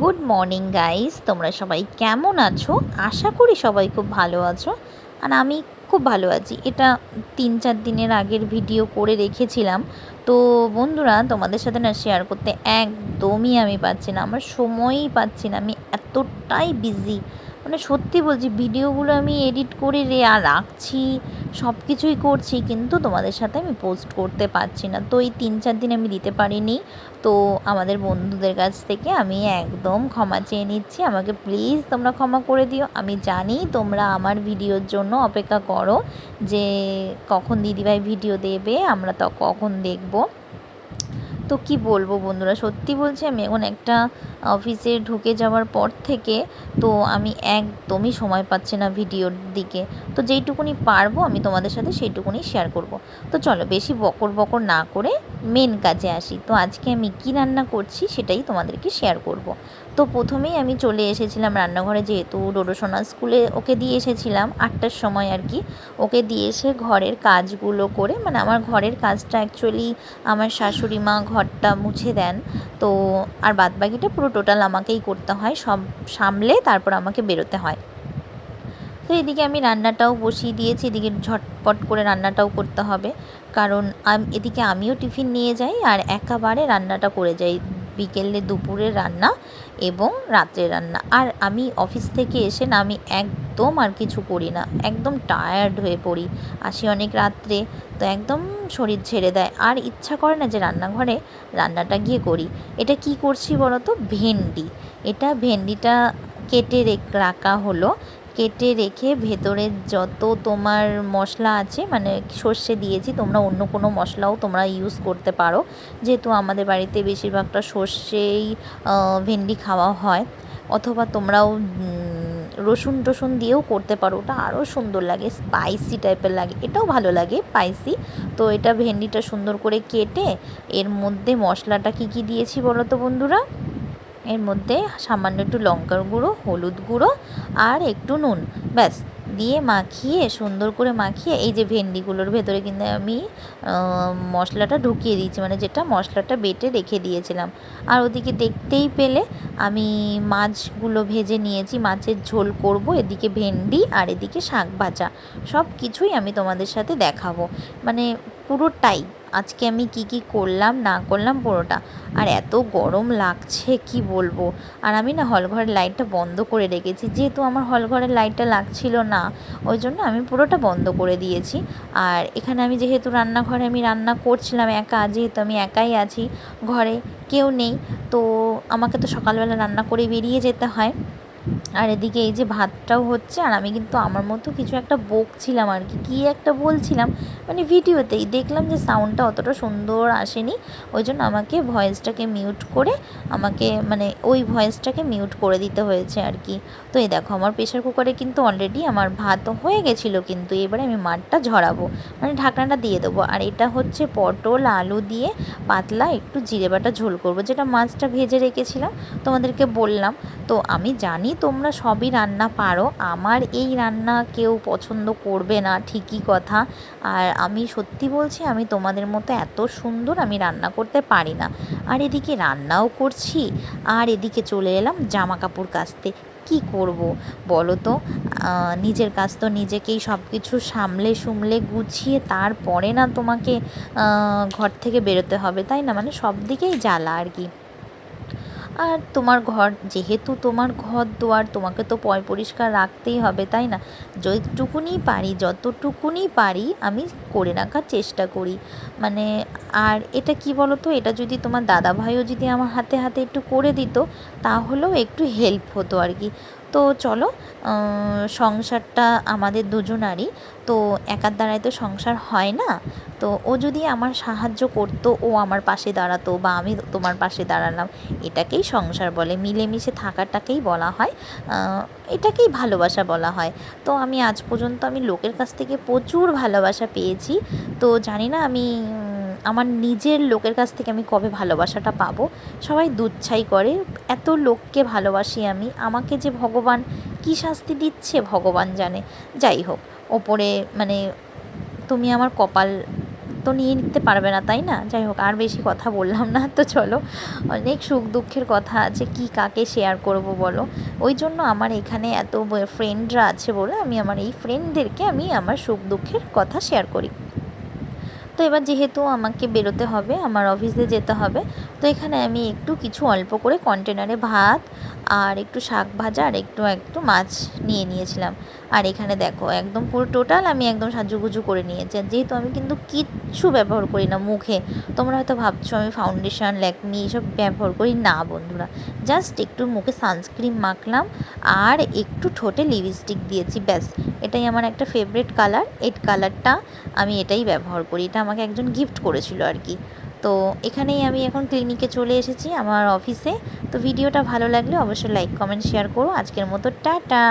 Good morning guys তোমরা সবাই কেমন আছো? আশা করি সবাই খুব ভালো আছো। আর আমি খুব ভালো আছি। এটা তিন চার দিনের আগের ভিডিও করে রেখেছিলাম। তো বন্ধুরা, তোমাদের সাথে না শেয়ার করতে একদমই আমি পাচ্ছি না। আমার সময়ই পাচ্ছি না। আমি এতটাই বিজি মানে সত্যি বলছি, ভিডিওগুলো আমি এডিট করে রে রাখছি সব কিছুই করছি, কিন্তু তোমাদের সাথে আমি পোস্ট করতে পারছি না। তো এই তিন, চার দিন আমি দিতে পারিনি। তো আমাদের বন্ধুদের কাছ থেকে আমি একদম ক্ষমা চেয়ে নিচ্ছি। আমাকে প্লিজ তোমরা ক্ষমা করে দিও। আমি জানি তোমরা আমার ভিডিওর জন্য অপেক্ষা করো যে কখন দিদিভাই ভিডিও দেবে, আমরা তো, কখন দেখব। তো কি বলব বন্ধুরা? সত্যি বলছি, আমি এখন একটা অফিসে ঢুকে যাওয়ার পর থেকে তো আমি একদমই সময় পাচ্ছি না ভিডিওর দিকে। তো যেইটুকুনি পারব আমি তোমাদের সাথে সেইটুকুনি শেয়ার করব। তো চলো, বেশি বকর বকর না করে মেন কাজে আসি। তো আজকে আমি কি রান্না করছি সেটাই তোমাদেরকে শেয়ার করব। তো প্রথমেই আমি চলে এসেছিলাম রান্নাঘরে যেহেতু ডোডোসোনা স্কুলে ওকে দিয়ে এসেছিলাম আটটার সময় আর কি। ওকে দিয়ে এসে ঘরের কাজগুলো করে মানে আমার ঘরের কাজটা অ্যাকচুয়ালি আমার শাশুড়ি মা ঘরটা মুছে দেন। তো আর বাদবাকিটা পুরো টোটাল আমাকেই করতে হয়, সব সামলে তারপর আমাকে বেরোতে হয়। তো এদিকে আমি রান্নাটাও বসিয়ে দিয়েছি, এদিকে ঝটপট করে রান্নাটাও করতে হবে। কারণ এদিকে আমিও টিফিন নিয়ে যাই আর একেবারে রান্নাটা করে যাই। বিকেলে দুপুরের রান্না এবং রাত্রের রান্না। আর আমি অফিস থেকে এসে না আমি একদম আর কিছু করি না। একদম টায়ার্ড হয়ে পড়ি। আসি অনেক রাত্রে, তো একদম শরীর ছেড়ে দেয়। আর ইচ্ছা করে না যে রান্নাঘরে রান্নাটা গিয়ে করি। এটা কি করছি বলো তো ভেন্ডি। এটা ভেন্ডিটা কেটে রাখা হলো। কেটে রেখে ভেতরে যত তোমার মশলা আছে মানে সর্ষে দিয়েছি, তোমরা অন্য কোনো মশলাও তোমরা ইউজ করতে পারো। যেহেতু আমাদের বাড়িতে বেশিরভাগটা সর্ষেই ভেন্ডি খাওয়া হয়, অথবা তোমরাও রসুন টসুন দিয়েও করতে পারো। ওটা আরও সুন্দর লাগে স্পাইসি টাইপের লাগে। এটাও ভালো লাগে স্পাইসি তো এটা ভেন্ডিটা সুন্দর করে কেটে, এর মধ্যে মশলাটা কী কী দিয়েছি বলো তো বন্ধুরা? এর মধ্যে সামান্য একটু লঙ্কার গুঁড়ো, হলুদ গুঁড়ো আর একটু নুন। ব্যাস, দিয়ে মাখিয়ে, সুন্দর করে মাখিয়ে এই যে ভেন্ডিগুলোর ভেতরে কিন্তু আমি মশলাটা ঢুকিয়ে দিয়েছি মানে যেটা মশলাটা বেটে রেখে দিয়েছিলাম। আর ওদিকে দেখতেই পেলে আমি মাছগুলো ভেজে নিয়েছি, মাছের ঝোল করব, এদিকে ভেন্ডি আর এদিকে শাক ভাজা। সব কিছুই আমি তোমাদের সাথে দেখাবো। মানে পুরোটাই। আজকে আমি কি কি করলাম, না করলাম পুরোটা। আর এত গরম লাগছে, কি বলব? আর আমি না হলঘরের লাইটটা বন্ধ করে রেখেছি। যেহেতু আমার হলঘরের লাইটটা লাগছিল না, ওই জন্য আমি পুরোটা বন্ধ করে দিয়েছি। আর এখানে আমি যেহেতু রান্নাঘরে আমি রান্না করছিলাম একা, যেহেতু আমি একাই আছি ঘরে, কেউ নেই। তো আমাকে তো সকালবেলা রান্না করে বেরিয়ে যেতে হয়। আর এদিকে এই যে ভাতটাও হচ্ছে, আর আমি কিন্তু আমার মতো কিছু একটা বকছিলাম আর কি। কী একটা বলছিলাম? মানে ভিডিওতেই দেখলাম যে সাউন্ডটা অতটা সুন্দর আসেনি, ওই জন্য আমাকে ভয়েসটাকে মিউট করে আমাকে মানে ওই ভয়েসটাকে মিউট করে দিতে হয়েছে আর কি। তো এই দেখো, আমার প্রেশার কুকারে কিন্তু অলরেডি আমার ভাত হয়ে গেছিল কিন্তু এবারে আমি মাঠটা ঝরাবো মানে ঢাকনাটা দিয়ে দেবো। আর এটা হচ্ছে পটল, আলু দিয়ে পাতলা একটু জিরে বাটা ঝোল করব, যেটা মাছটা ভেজে রেখেছিলাম তোমাদেরকে বললাম। তো আমি জানি তোমরা সবই রান্না পারো। আমার এই রান্না কেউ পছন্দ করবে না, ঠিকই কথা। আর আমি সত্যি বলছি, আমি তোমাদের মতো এত সুন্দর আমি রান্না করতে পারি না। আর এদিকে রান্নাও করছি, আর এদিকে চলে এলাম জামা কাপড় কাচতে। কি করব বলো তো? নিজের কাজ তো নিজেকেই সব কিছু সামলে সুমলে গুছিয়ে তারপরে না তোমাকে ঘর থেকে বেরোতে হবে, তাই না? মানে সব দিকেই জ্বালা আর কি। আর তোমার ঘর, যেহেতু তোমার ঘর দোয়ার, তোমাকে তো পয় পরিষ্কার রাখতেই হবে, তাই না? যতটুকুনি পারি যতটুকুনি পারি আমি করে রাখার চেষ্টা করি। মানে আর এটা কি বলো তো এটা যদি তোমার দাদা ভাইও যদি আমার হাতে হাতে একটু করে দিত, তাহলেও একটু হেল্প হতো আর কি। তো চলো সংসারটা আমাদের দুজনারই। তো একার দ্বারাই তো সংসার হয় না। তো ও যদি আমার সাহায্য করতো, ও আমার পাশে দাঁড়াতো বা আমি তোমার পাশে দাঁড়ালাম, এটাকেই সংসার বলে। মিলেমিশে থাকাটাকেই বলা হয়। এটাকেই ভালোবাসা বলা হয়। তো আমি আজ পর্যন্ত আমি লোকের কাছ থেকে প্রচুর ভালোবাসা পেয়েছি। তো জানি না আমি আমার নিজের লোকের কাছ থেকে আমি কবে ভালোবাসাটা পাবো? সবাই দুচ্ছাই করে। এত লোককে ভালোবাসি আমি। আমাকে যে ভগবান কী শাস্তি দিচ্ছে, ভগবান জানে। যাই হোক, ওপরে মানে তুমি আমার কপাল তো নিয়ে নিতে পারবে না, তাই না? যাই হোক, আর বেশি কথা বললাম না। তো চলো, অনেক সুখ দুঃখের কথা আছে, কি কাকে শেয়ার করব বলো? ওই জন্য আমার এখানে এত ফ্রেন্ডরা আছে বলে আমি আমার এই ফ্রেন্ডদেরকে আমি আমার সুখ দুঃখের কথা শেয়ার করি। তো এবার যেহেতু আমাকে বেরোতে হবে, আমার অফিসে যেতে হবে, তো এখানে আমি একটু কিছু অল্প করে কন্টেনারে ভাত আর একটু শাক ভাজা আর একটু একটু মাছ নিয়ে নিয়েছিলাম। আর এখানে দেখো, একদম পুরো টোটাল আমি একদম সাজুগুজু করে নিয়েছি। যেহেতু আমি কিন্তু কিচ্ছু ব্যবহার করি না মুখে, তোমরা হয়তো ভাবছ আমি ফাউন্ডেশন ল্যাকমি এসব ব্যবহার করি না বন্ধুরা। জাস্ট একটু মুখে সানস্ক্রিন মাখলাম আর একটু ঠোঁটে লিপস্টিক দিয়েছি, ব্যাস। এটাই আমার একটা ফেভারিট কালার এই কালারটা আমি এটাই ব্যবহার করি। এটা আমাকে একজন গিফট করেছিল আর কি। তো এখানেই আমি এখন ক্লিনিকে চলে এসেছি আমার অফিসে তো ভিডিওটা ভালো লাগলে অবশ্যই লাইক কমেন্ট শেয়ার করো। আজকের মতো টাটা!